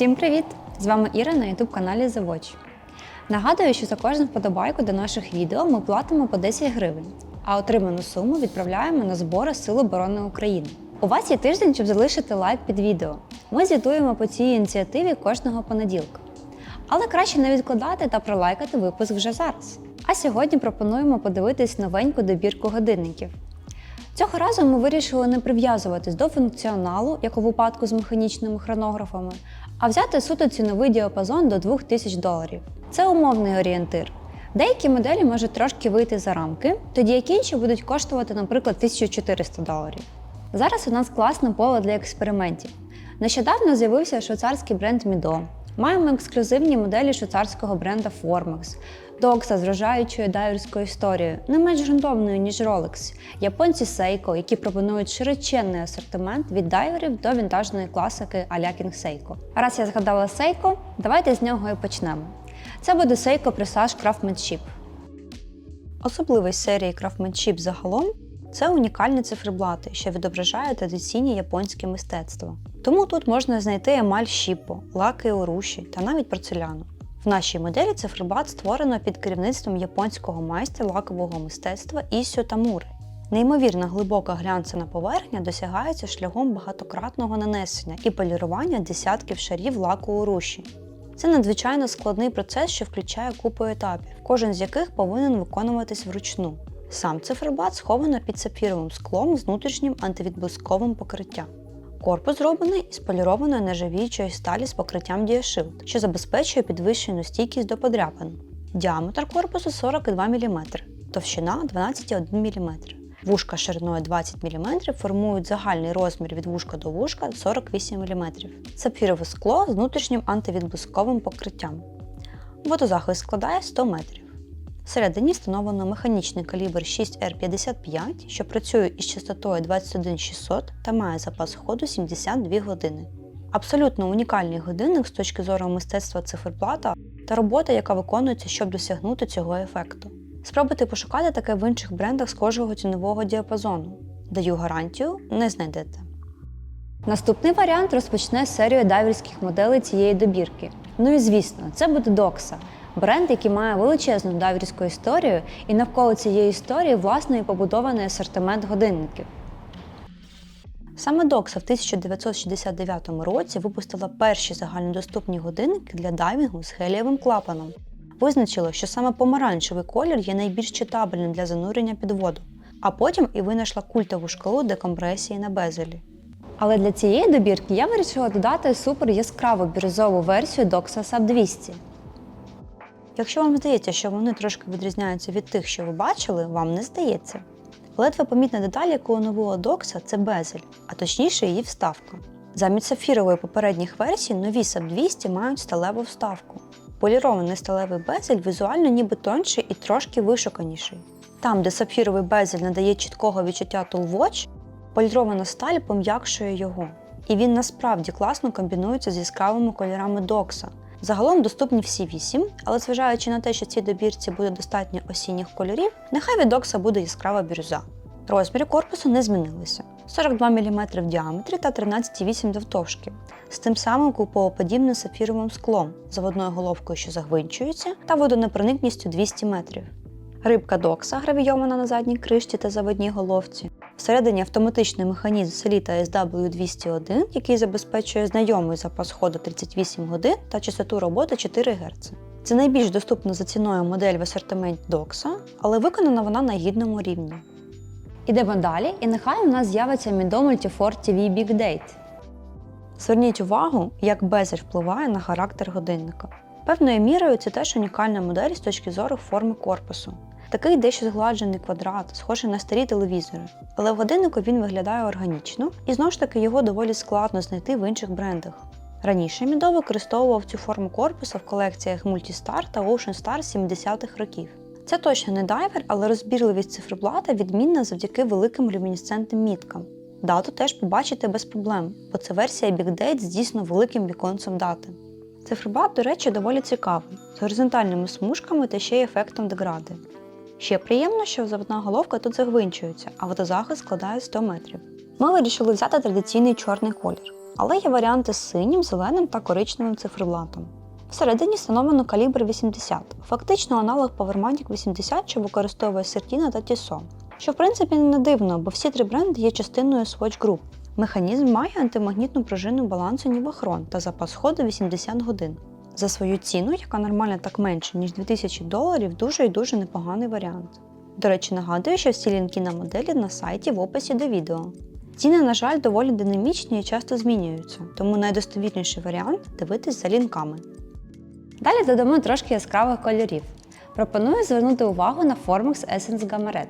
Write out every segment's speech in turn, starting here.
Всім привіт! З вами Іра на youtube каналі The Watch. Нагадую, що за кожну вподобайку до наших відео ми платимо по 10 гривень, а отриману суму відправляємо на збори Сил оборони України. У вас є тиждень, щоб залишити лайк під відео. Ми звітуємо по цій ініціативі кожного понеділка. Але краще не відкладати та пролайкати випуск вже зараз. А сьогодні пропонуємо подивитись новеньку добірку годинників. Цього разу ми вирішили не прив'язуватись до функціоналу, як у випадку з механічними хронографами, а взяти суто ціновий діапазон до 2000 доларів. Це умовний орієнтир. Деякі моделі можуть трошки вийти за рамки, тоді як інші будуть коштувати, наприклад, 1400 доларів. Зараз у нас класне поле для експериментів. Нещодавно з'явився швейцарський бренд Mido. Маємо ексклюзивні моделі швейцарського бренда Formax, Докса з вражаючою дайверською історією, не менш грунтовною, ніж Rolex, японці Seiko, які пропонують широченний асортимент від дайверів до вінтажної класики а-ля King Seiko. А раз я згадала Seiko, давайте з нього і почнемо. Це буде Seiko Presage Craftsmanship. Особливість серії Craftsmanship загалом це унікальні циферблати, що відображають традиційні японські мистецтва. Тому тут можна знайти емаль щіпо, лаки уруші та навіть порцеляну. В нашій моделі циферблат створено під керівництвом японського майстра лакового мистецтва Ісю Тамури. Неймовірно глибока глянцевна поверхня досягається шляхом багатократного нанесення і полірування десятків шарів лаку уруші. Це надзвичайно складний процес, що включає купу етапів, кожен з яких повинен виконуватись вручну. Сам циферблат сховано під сапфіровим склом з внутрішнім антивідблисковим покриттям. Корпус зроблений із полірованої нержавіючої сталі з покриттям Діашилд, що забезпечує підвищену стійкість до подряпин. Діаметр корпусу 42 мм, товщина 12,1 мм. Вушка шириною 20 мм формують загальний розмір від вушка до вушка 48 мм. Сапфірове скло з внутрішнім антивідблисковим покриттям. Водозахист складає 100 метрів. Всередині встановлено механічний калібр 6R55, що працює із частотою 21600 та має запас ходу 72 години. Абсолютно унікальний годинник з точки зору мистецтва циферблата та робота, яка виконується, щоб досягнути цього ефекту. Спробуйте пошукати таке в інших брендах схожого цінового діапазону. Даю гарантію, не знайдете. Наступний варіант розпочне серію дайверських моделей цієї добірки. Ну і звісно, це буде Doxa, бренд, який має величезну дайверську історію, і навколо цієї історії власне і побудований асортимент годинників. Саме Doxa в 1969 році випустила перші загальнодоступні годинники для дайвінгу з гелієвим клапаном. Визначило, що саме помаранчевий колір є найбільш читабельним для занурення під воду, а потім і винайшла культову шкалу декомпресії на безелі. Але для цієї добірки я вирішила додати супер яскраву бірюзову версію Doxa Sub 200. Якщо вам здається, що вони трошки відрізняються від тих, що ви бачили, вам не здається. Ледве помітна деталь, яку оновила Doxa – це безель, а точніше її вставка. Замість сапфірової попередніх версій нові Sub 200 мають сталеву вставку. Полірований сталевий безель візуально ніби тонший і трошки вишуканіший. Там, де сапфіровий безель надає чіткого відчуття Watch, полірована сталь пом'якшує його. І він насправді класно комбінується з яскравими кольорами Doxa. Загалом доступні всі вісім, але зважаючи на те, що цій добірці буде достатньо осінніх кольорів, нехай від Doxa буде яскрава бірюза. Розміри корпусу не змінилися: 42 мм в діаметрі та 13,8 завтовшки, з тим самим куполоподібним сапфіровим склом, заводною головкою, що загвинчується, та водонепроникністю 200 метрів. Рибка Докса гравійована на задній кришті та заводній головці. Всередині автоматичний механізм Selita SW201, який забезпечує знайомий запас ходу 38 годин та частоту роботи 4 Гц. Це найбільш доступна за ціною модель в асортименті Докса, але виконана вона на гідному рівні. Ідемо далі, і нехай у нас з'явиться Mido Multifor TV Big Date. Зверніть увагу, як безель впливає на характер годинника. Певною мірою це теж унікальна модель з точки зору форми корпусу. Такий дещо згладжений квадрат, схожий на старі телевізори. Але в годиннику він виглядає органічно, і знову ж таки його доволі складно знайти в інших брендах. Раніше Мідо використовував цю форму корпуса в колекціях Multistar та Ocean Star 70-х років. Це точно не дайвер, але розбірливість циферблата відмінна завдяки великим люмінесцентним міткам. Дату теж побачите без проблем, бо це версія Big Date з дійсно великим віконцем дати. Циферблат, до речі, доволі цікавий, з горизонтальними смужками та ще й ефектом дегради. Ще приємно, що заводна головка тут загвинчується, а водозахист складає 100 метрів. Ми вирішили взяти традиційний чорний колір. Але є варіанти з синім, зеленим та коричневим циферблатом. Всередині встановлено калібр 80, фактично аналог Powermatic 80, що використовує Certina та Tissot. Що в принципі не дивно, бо всі три бренди є частиною Swatch Group. Механізм має антимагнітну пружину балансу Нівахрон та запас ходу 80 годин. За свою ціну, яка нормально так менше, ніж 2000 доларів, дуже і дуже непоганий варіант. До речі, нагадую, що всі лінки на моделі на сайті в описі до відео. Ціни, на жаль, доволі динамічні і часто змінюються, тому найдостовірніший варіант дивитись за лінками. Далі додамо трошки яскравих кольорів. Пропоную звернути увагу на Formex Essence Gamaret.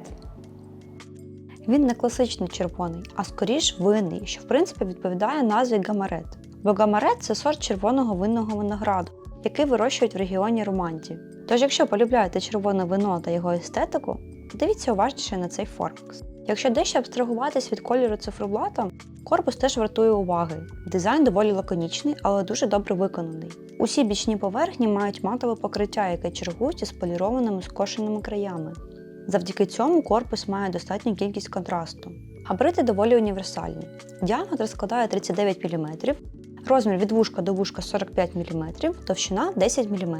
Він не класичний червоний, а скоріш винний, що в принципі відповідає назві гамарет. Бо гамарет це сорт червоного винного винограду, який вирощують в регіоні Романті. Тож, якщо полюбляєте червоне вино та його естетику, дивіться уважніше на цей Formex. Якщо дещо абстрагуватись від кольору циферблата, корпус теж вартує уваги. Дизайн доволі лаконічний, але дуже добре виконаний. Усі бічні поверхні мають матове покриття, яке чергують із полірованими скошеними краями. Завдяки цьому корпус має достатню кількість контрасту. Габарити доволі універсальні. Діаметр складає 39 мм, розмір від вушка до вушка 45 мм, товщина 10 мм.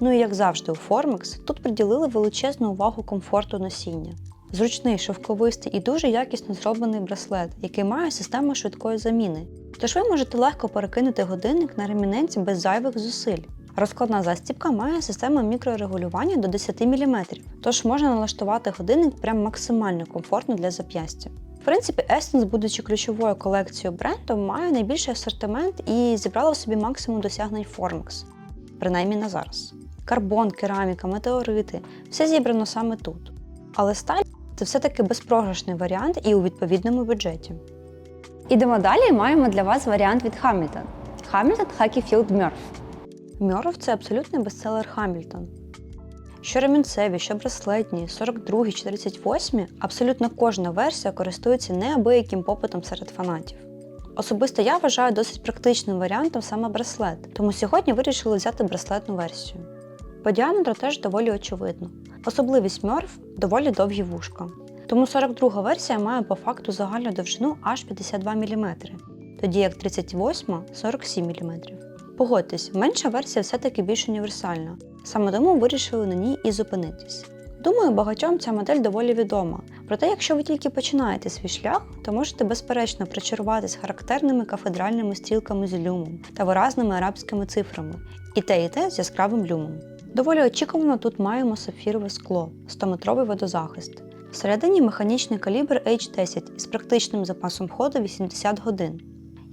Ну і як завжди у Formex, тут приділили величезну увагу комфорту носіння. Зручний, шовковистий і дуже якісно зроблений браслет, який має систему швидкої заміни. Тож ви можете легко перекинути годинник на ремінець без зайвих зусиль. Розкладна застібка має систему мікрорегулювання до 10 мм, тож можна налаштувати годинник прям максимально комфортно для зап'ястя. В принципі, Essence, будучи ключовою колекцією бренду, має найбільший асортимент і зібрала в собі максимум досягнень Formex, принаймні на зараз. Карбон, кераміка, метеорити все зібрано саме тут. Але сталь це все-таки безпрограшний варіант і у відповідному бюджеті. Ідемо далі. Маємо для вас варіант від Hamilton. Hamilton Field Murph. Мьоров це абсолютний бестселер Хамільтон. Що ремінцеві, що браслетні, 42 чи 38, абсолютно кожна версія користується неабияким попитом серед фанатів. Особисто я вважаю досить практичним варіантом саме браслет, тому сьогодні вирішили взяти браслетну версію. По діаметру теж доволі очевидно. Особливість Мьорф доволі довгі вушка. Тому 42 версія має по факту загальну довжину аж 52 мм, тоді як 38 47 мм. Погодьтесь, менша версія все-таки більш універсальна, саме тому вирішили на ній і зупинитись. Думаю, багатьом ця модель доволі відома. Проте, якщо ви тільки починаєте свій шлях, то можете безперечно причаруватись характерними кафедральними стрілками з люмом та виразними арабськими цифрами, і те, і те з яскравим люмом. Доволі очікувано тут маємо сапфірове скло, 100-метровий водозахист. Всередині механічний калібр H10 із практичним запасом ходу 80 годин.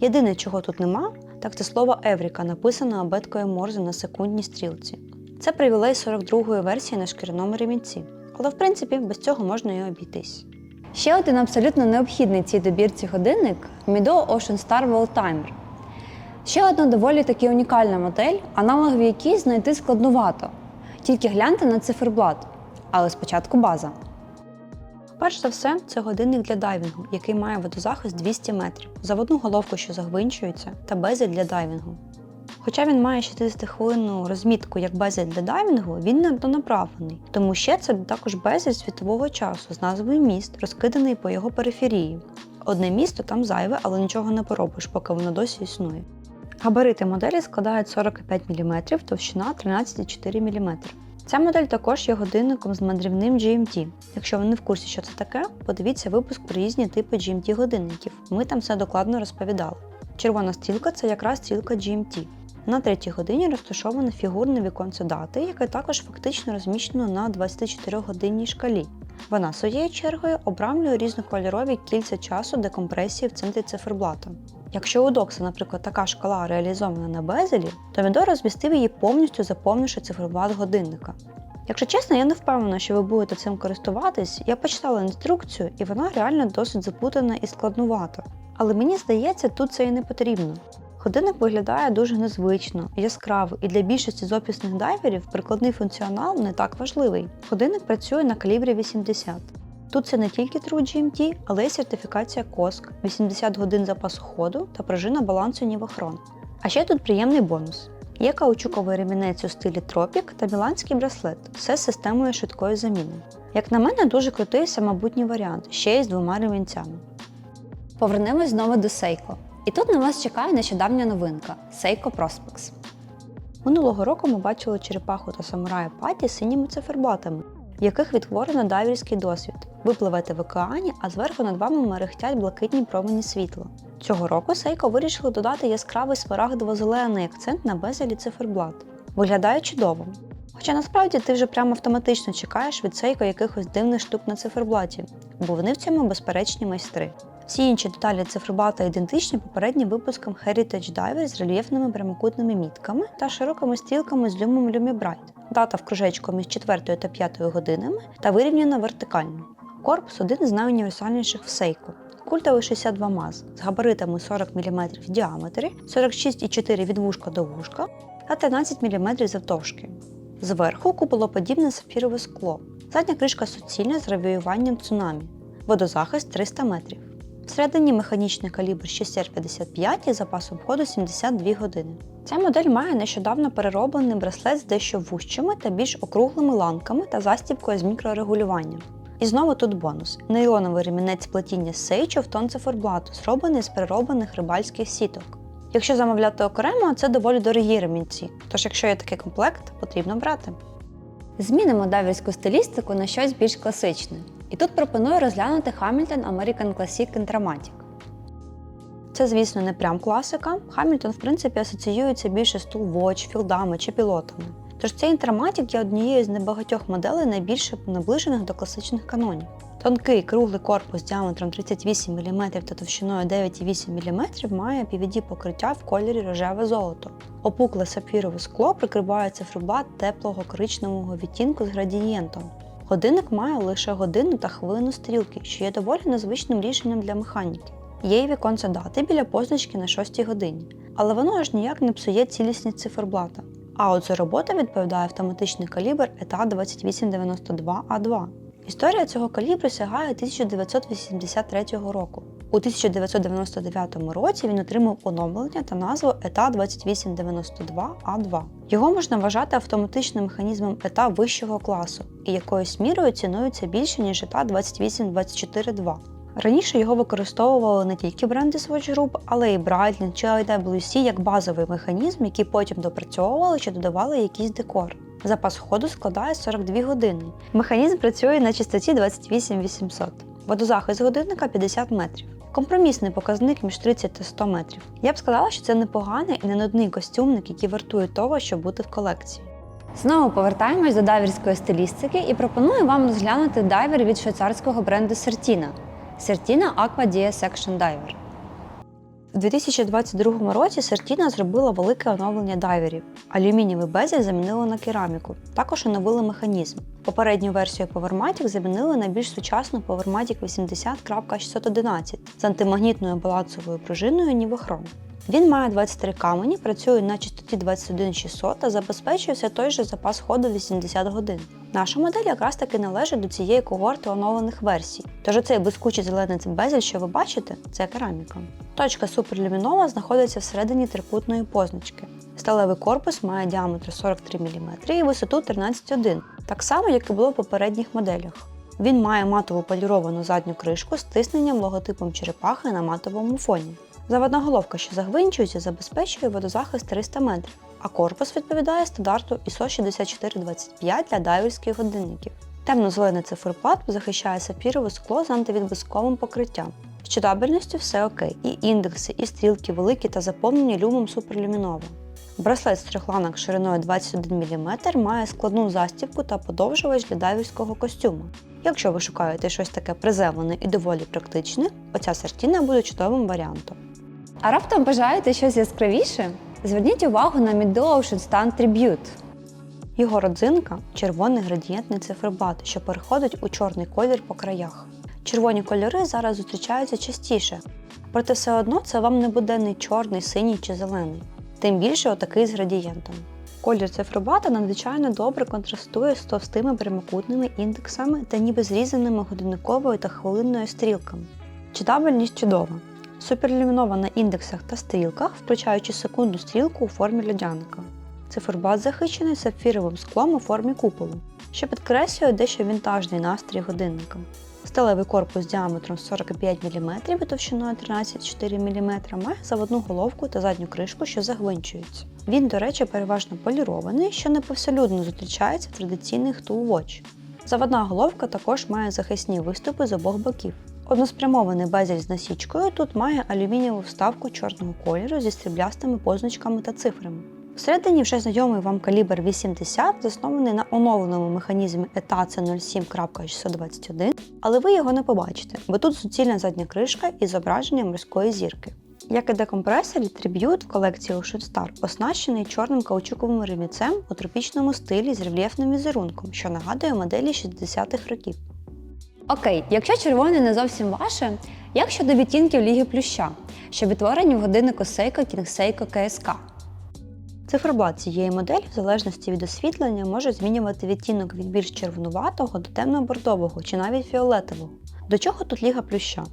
Єдине, чого тут нема, так це слово Евріка, написане абеткою Морзе на секундній стрілці. Це привілей 42-ї версії на шкіряному ремінці, але в принципі без цього можна і обійтись. Ще один абсолютно необхідний цій добірці годинник Mido Ocean Star World Timer. Ще одна доволі таки унікальна модель, аналогові якій знайти складнувато. Тільки гляньте на циферблат. Але спочатку база. Перш за все, це годинник для дайвінгу, який має водозахист 200 метрів, заводну головку, що загвинчується, та безель для дайвінгу. Хоча він має 60-хвилинну розмітку як безель для дайвінгу, він не донаправлений, тому ще це також безель світового часу з назвою міст, розкиданий по його периферії. Одне місто там зайве, але нічого не поробиш, поки воно досі існує. Габарити моделі складають 45 мм, товщина 13,4 мм. Ця модель також є годинником з мандрівним GMT. Якщо ви не в курсі, що це таке, подивіться випуск про різні типи GMT годинників. Ми там все докладно розповідали. Червона стрілка це якраз стрілка GMT. На третій годині розташоване фігурне віконце дати, яке також фактично розміщено на 24-годинній шкалі. Вона своєю чергою обрамлює різнокольорові кільця часу декомпресії в центрі циферблата. Якщо у Докса, наприклад, така шкала реалізована на безелі, то Мідо розмістив її повністю заповнивши циферблат годинника. Якщо чесно, я не впевнена, що ви будете цим користуватись. Я почитала інструкцію, і вона реально досить запутана і складнувата. Але мені здається, тут це і не потрібно. Годинник виглядає дуже незвично, яскраво, і для більшості з офісних дайверів прикладний функціонал не так важливий. Годинник працює на калібрі 80. Тут це не тільки True GMT, але й сертифікація COSC, 80 годин запасу ходу та пружина балансу Нівохрон. А ще тут приємний бонус. Є каучуковий ремінець у стилі Tropic та міланський браслет, все з системою швидкої заміни. Як на мене, дуже крутий самобутній варіант, ще й з двома ремінцями. Повернемось знову до Seiko. І тут на вас чекає нещодавня новинка Seiko Prospex. Минулого року ми бачили черепаху та самурая паті з синіми циферблатами, в яких відтворено дайверський досвід. Ви пливете в океані, а зверху над вами мерехтять блакитні промені світла. Цього року Seiko вирішили додати яскравий смарагдово-зелений акцент на безелі циферблат. Виглядає чудово. Хоча насправді ти вже прямо автоматично чекаєш від Seiko якихось дивних штук на циферблаті, бо вони в цьому безперечні майстри. Всі інші деталі циферблата ідентичні попереднім випускам Heritage Diver з рельєфними прямокутними мітками та широкими стрілками з люмом Lumi Дата в кружечку між 4 та 5 годинами та вирівняна вертикально. Корпус один з найуніверсальніших в Seiko. Культовий 62 МАЗ з габаритами 40 мм в діаметрі, 46,4 від вушка до вушка та 13 мм завтовшки. Зверху куполоподібне сапфірове скло. Задня кришка суцільна з гравіюванням цунамі. Водозахист 300 метрів. Всередині механічний калібр 6R55 із запасом ходу 72 години. Ця модель має нещодавно перероблений браслет з дещо вужчими та більш округлими ланками та застібкою з мікрорегулюванням. І знову тут бонус: нейлоновий ремінець плетіння Seicho в тон циферблату, зроблений з перероблених рибальських сіток. Якщо замовляти окремо, це доволі дорогі ремінці, тож якщо є такий комплект, потрібно брати. Змінимо дайверську стилістику на щось більш класичне. І тут пропоную розглянути Hamilton American Classic Intramatic. Це, звісно, не прям класика. Хамільтон, в принципі, асоціюється більше з Toolwatch, філдами чи пілотами. Тож цей інтраматік є однією з небагатьох моделей найбільше наближених до класичних канонів. Тонкий круглий корпус діаметром 38 мм та товщиною 9,8 мм має PVD покриття в кольорі рожеве золото. Опукле сапфірове скло прикриває циферблат теплого коричневого відтінку з градієнтом. Годинник має лише годину та хвилину стрілки, що є доволі незвичним рішенням для механіки. Є й віконце дати біля позначки на 6 годині, але воно аж ніяк не псує цілісність циферблата. А от за роботу відповідає автоматичний калібр ETA 2892A2. Історія цього калібру сягає 1983 року. У 1999 році він отримав оновлення та назву ETA 2892A2. Його можна вважати автоматичним механізмом ETA вищого класу і якоюсь мірою цінується більше, ніж ETA 28242. Раніше його використовували не тільки бренди Swatch Group, але й Breitling чи IWC як базовий механізм, який потім допрацьовували чи додавали якийсь декор. Запас ходу складає 42 години. Механізм працює на частоті 28800. Водозахист годинника 50 метрів. Компромісний показник між 30 та 100 метрів. Я б сказала, що це непоганий і не нудний костюмник, який вартує того, щоб бути в колекції. Знову повертаємось до дайверської стилістики і пропоную вам розглянути дайвер від швейцарського бренду Sertina. Sertina Aqua Dia Section Diver. У 2022 році Сертіна зробила велике оновлення дайверів. Алюмінієвий безель замінили на кераміку. Також оновили механізм. Попередню версію PowerMatic замінили на більш сучасну PowerMatic 80.611 з антимагнітною балансовою пружиною Nivochrome. Він має 23 камені, працює на частоті 21600 та забезпечує все той же запас ходу 80 годин. Наша модель якраз таки належить до цієї когорти оновлених версій. Тож оцей блискучий зелений безель, що ви бачите, це кераміка. Точка суперлюмінова знаходиться всередині трикутної позначки. Сталевий корпус має діаметр 43 мм і висоту 13,1, так само, як і було в попередніх моделях. Він має матову поліровану задню кришку з тисненням логотипом черепахи на матовому фоні. Заводна головка, що загвинчується, забезпечує водозахист 300 метрів, а корпус відповідає стандарту ISO 6425 для дайверських годинників. Темно-зелений циферблат захищає сапфірове скло з антивідблисковим покриттям. З читабельністю все окей, і індекси, і стрілки великі та заповнені люмом суперлюміново. Браслет з трьохланок шириною 21 мм має складну застібку та подовжувач для дайверського костюму. Якщо ви шукаєте щось таке приземлене і доволі практичне, оця сертіна буде чудовим варіантом. А раптом бажаєте щось яскравіше? Зверніть увагу на Mid-Ocean Stand Tribute. Його родзинка червоний градієнтний циферблат, що переходить у чорний колір по краях. Червоні кольори зараз зустрічаються частіше, проте все одно це вам не буденний чорний, синій чи зелений, тим більше отакий з градієнтом. Колір циферблата надзвичайно добре контрастує з товстими прямокутними індексами та ніби зрізаними годинниковою та хвилинною стрілками. Читабельність чудова. Суперлюмінова на індексах та стрілках, включаючи секундну стрілку у формі льодяника. Циферблат захищений сапфіровим склом у формі куполу, що підкреслює дещо вінтажний настрій годинника. Сталевий корпус діаметром 45 мм і товщиною 13,4 мм має заводну головку та задню кришку, що загвинчуються. Він, до речі, переважно полірований, що не повсюдно зустрічається в традиційних Tool Watch. Заводна головка також має захисні виступи з обох боків. Односпрямований безель з насічкою тут має алюмінієву вставку чорного кольору зі стріблястими позначками та цифрами. Всередині вже знайомий вам калібр 80, заснований на оновленому механізмі ETA C07.621, але ви його не побачите, бо тут суцільна задня кришка із зображенням морської зірки. Як і декомпресор, Tribute в колекції Ocean Star оснащений чорним каучуковим ремінцем у тропічному стилі з рельєфним візерунком, що нагадує моделі 60-х років. Окей, якщо червоне не зовсім ваше, як щодо відтінків Ліги Плюща, що відтворені в годиннику Seiko King Seiko KSK? Циферблат цієї моделі, в залежності від освітлення, може змінювати відтінок від більш червонуватого до темно-бордового чи навіть фіолетового. До чого тут Ліга Плюща?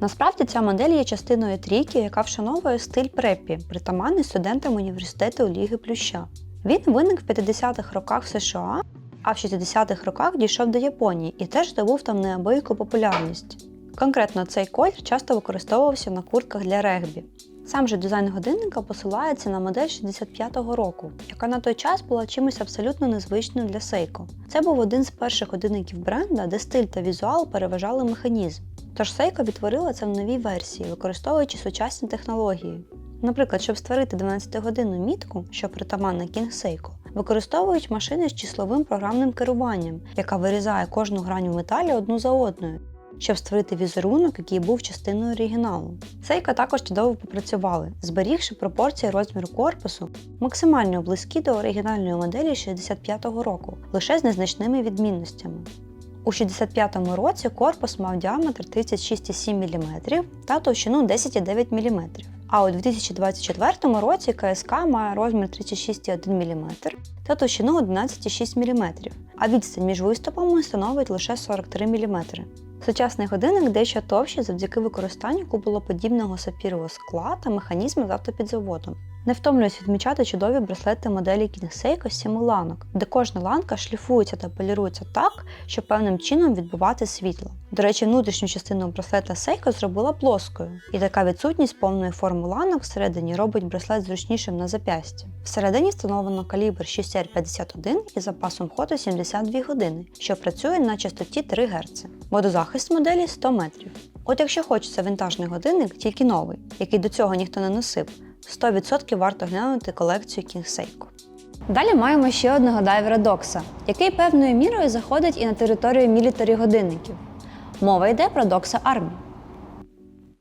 Насправді ця модель є частиною трійки, яка вшановує стиль преппі, притаманний студентам університету Ліги Плюща. Він виник в 50-х роках в США, а в 60-х роках дійшов до Японії і теж здобув там неабияку популярність. Конкретно цей колір часто використовувався на куртках для регбі. Сам же дизайн годинника посилається на модель 65-го року, яка на той час була чимось абсолютно незвичним для Seiko. Це був один з перших годинників бренда, де стиль та візуал переважали механізм. Тож Seiko відтворила це в новій версії, використовуючи сучасні технології. Наприклад, щоб створити 12-годинну мітку, що притаманна King Seiko, використовують машини з числовим програмним керуванням, яка вирізає кожну грань в металі одну за одною, щоб створити візерунок, який був частиною оригіналу. Seiko також чудово попрацювали, зберігши пропорції розміру корпусу максимально близькі до оригінальної моделі 65-го року, лише з незначними відмінностями. У 65-му році корпус мав діаметр 36,7 мм та товщину 10,9 мм. А у 2024 році КСК має розмір 36,1 мм та товщину 11,6 мм, а відстань між виступами становить лише 43 мм. Сучасний годинник дещо товщий завдяки використанню куполоподібного сапірового скла та механізму з. Не втомлююсь відмічати чудові браслети моделі Seiko з сіми ланок, де кожна ланка шліфується та полірується так, щоб певним чином відбивати світло. До речі, внутрішню частину браслета Seiko зробила плоскою, і така відсутність повної форми ланок всередині робить браслет зручнішим на зап'ясті. Всередині встановлено калібр 6R51 із запасом ходу 72 години, що працює на частоті 3 Гц. Водозахист моделі 100 метрів. От якщо хочеться вінтажний годинник, тільки новий, який до цього ніхто не носив, 100% варто глянути колекцію King Seiko. Далі маємо ще одного дайвера Докса, який певною мірою заходить і на територію мілітарі годинників. Мова йде про Докса Army.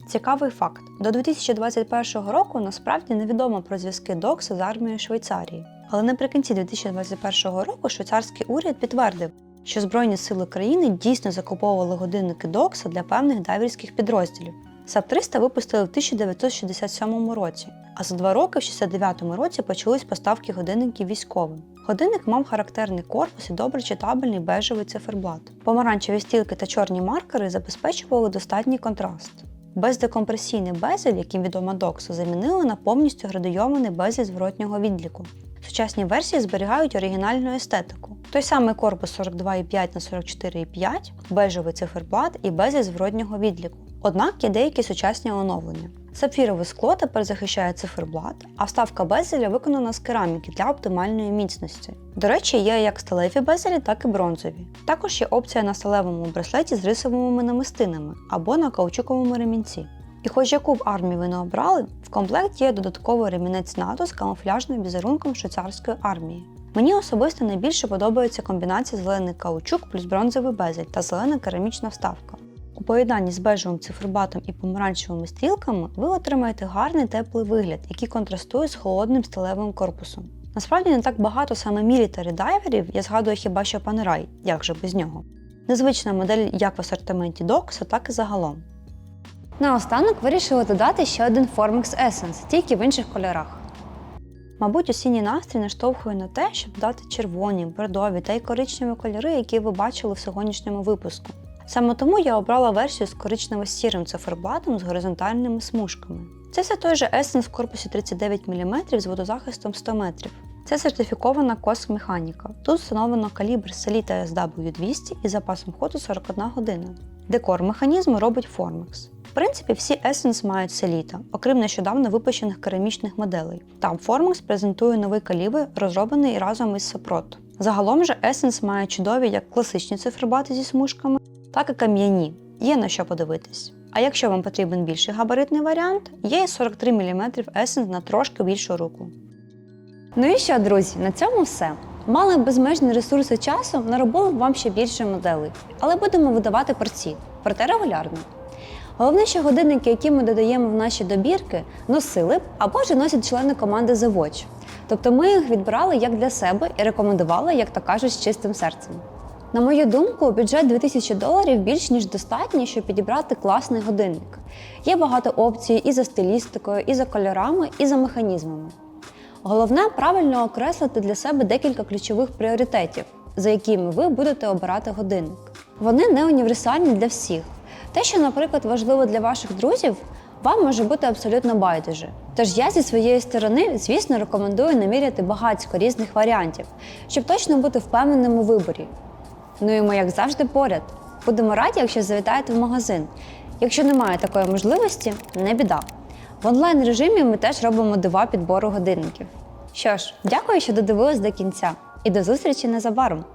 Цікавий факт: до 2021 року насправді невідомо про зв'язки Докса з армією Швейцарії. Але наприкінці 2021 року швейцарський уряд підтвердив, що Збройні сили країни дійсно закуповували годинники Докса для певних дайверських підрозділів. САП 300 випустили в 1967 році, а за два роки в 69 році почались поставки годинників військовим. Годинник мав характерний корпус і добре читабельний бежевий циферблат. Помаранчеві стілки та чорні маркери забезпечували достатній контраст. Бездекомпресійний безель, яким відома Докса, замінили на повністю градуйований безель зворотнього відліку. Сучасні версії зберігають оригінальну естетику. Той самий корпус 42,5 на 44,5, бежевий циферблат і безель зворотнього відліку. Однак є деякі сучасні оновлення. Сапфірове скло тепер захищає циферблат, а вставка безеля виконана з кераміки для оптимальної міцності. До речі, є як сталеві безелі, так і бронзові. Також є опція на сталевому браслеті з рисовими намистинами або на каучуковому ремінці. І хоч яку б армію ви не обрали, в комплекті є додатковий ремінець НАТО з камуфляжним візерунком швейцарської армії. Мені особисто найбільше подобається комбінація зелений каучук плюс бронзовий безель та зелена керамічна вставка. У поєднанні з бежевим циферблатом і помаранчевими стрілками ви отримаєте гарний теплий вигляд, який контрастує з холодним сталевим корпусом. Насправді не так багато саме мілітарі дайверів, я згадую хіба що Panerai, як же без нього. Незвична модель як в асортименті Doxa, так і загалом. Наостанок вирішили додати ще один Formix Essence, тільки в інших кольорах. Мабуть, осінній настрій наштовхує на те, щоб додати червоні, бордові та й коричневі кольори, які ви бачили в сьогоднішньому випуску. Саме тому я обрала версію з коричнево-сірим циферблатом з горизонтальними смужками. Це все той же Essence в корпусі 39 мм з водозахистом 100 метрів. Це сертифікована Коsk механіка. Тут встановлено калібр Selita SW200 із запасом ходу 41 година. Декор механізму робить Formex. В принципі, всі Essence мають це літо, окрім нещодавно випущених керамічних моделей. Там Formex презентує новий калібр, розроблений разом із Сопрот. Загалом же Essence має чудові як класичні циферблати зі смужками, так і кам'яні. Є на що подивитись. А якщо вам потрібен більший габаритний варіант, є 43 мм Essence на трошки більшу руку. Ну і що, друзі, на цьому все. Мали безмежні ресурси часу, наробили б вам ще більше моделей, але будемо видавати порції, проте регулярно. Головне, що годинники, які ми додаємо в наші добірки, носили б або ж носять члени команди The Watch. Тобто ми їх відбирали як для себе і рекомендували, як то кажуть, з чистим серцем. На мою думку, бюджет 2000 доларів більш ніж достатній, щоб підібрати класний годинник. Є багато опцій і за стилістикою, і за кольорами, і за механізмами. Головне правильно окреслити для себе декілька ключових пріоритетів, за якими ви будете обирати годинник. Вони не універсальні для всіх. Те, що, наприклад, важливо для ваших друзів, вам може бути абсолютно байдуже. Тож я зі своєї сторони, звісно, рекомендую наміряти багатько різних варіантів, щоб точно бути впевненим у виборі. Ну і ми, як завжди, поряд. Будемо раді, якщо завітаєте в магазин. Якщо немає такої можливості, не біда. В онлайн режимі ми теж робимо два підбору годинників. Що ж, дякую, що додивились до кінця, і до зустрічі незабаром!